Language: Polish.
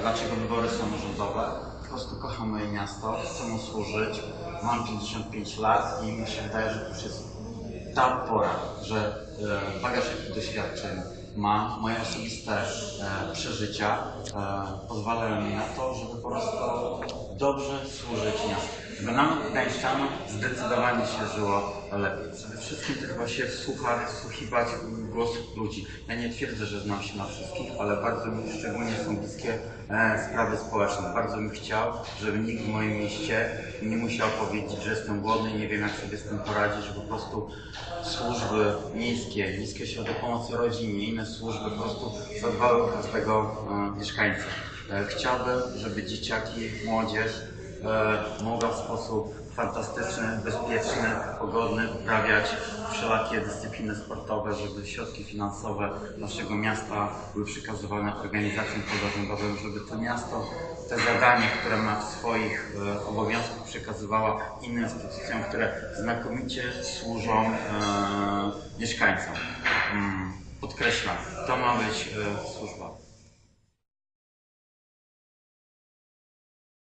Dlaczego wybory samorządowe? Po prostu kocham moje miasto, chcę mu służyć. Mam 55 lat i mi się wydaje, że to już jest ta pora, że bagaż jakich doświadczeń mam, moje osobiste e, przeżycia e, pozwalają mi na to, żeby po prostu dobrze służyć miastu. Żeby nam, Gdańszczanom, zdecydowanie się żyło lepiej. Przede wszystkim tylko się słuchać, wsłuchiwać głos ludzi. Ja nie twierdzę, że znam się na wszystkich, ale bardzo mi szczególnie są bliskie e, sprawy społeczne. Bardzo bym chciał, żeby nikt w moim mieście nie musiał powiedzieć, że jestem głodny nie wiem jak sobie z tym poradzić, że po prostu służby miejskie, Miejskie Ośrodek Pomocy Rodzinie, inne służby po prostu zadbały o każdego e, mieszkańca. E, chciałbym, żeby dzieciaki, młodzież e, mogła w sposób fantastyczny, bezpieczny, pogodny uprawiać wszelakie dyscypliny sportowe, żeby środki finansowe naszego miasta były przekazywane organizacjom pozarządowym, żeby to miasto te zadanie, które ma w swoich obowiązkach przekazywała innym instytucjom, które znakomicie służą mieszkańcom. Mm, podkreślam, to ma być e, służba